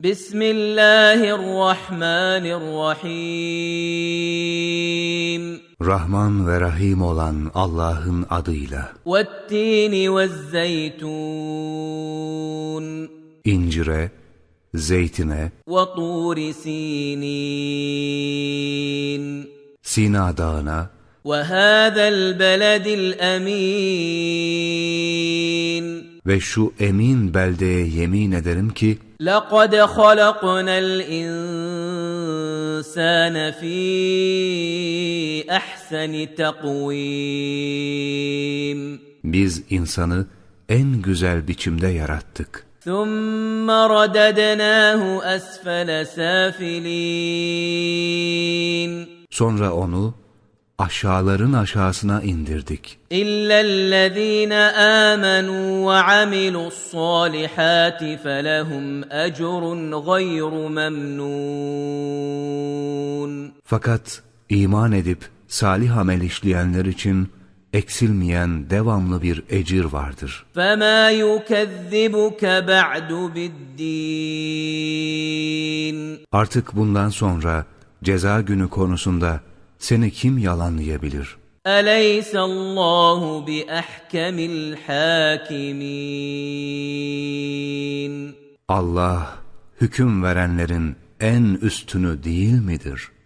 بسم الله الرحمن الرحيم Rahman ve Rahim olan Allah'ın adıyla. والتين والزيتون İncire, zeytine, وطور سينين Sina Dağı'na, وهذا البلد الأمين ve şu emin beldeye yemin ederim ki, لقد خلقنا الإنسان في أحسن تقويم biz insanı en güzel biçimde yarattık. ثم رددناه أسفل سافلين Sonra onu aşağıların aşağısına indirdik. إلا الذين آمنوا وعملوا الصالحات فلهم أجر غير ممنون Fakat iman edip salih amel işleyenler için eksilmeyen devamlı bir ecir vardır. فما يكذبك بعد بالدين Artık bundan sonra ceza günü konusunda seni kim yalanlayabilir? Aleysallahu bi ahkemil hakimin. Allah hüküm verenlerin en üstünü değil midir?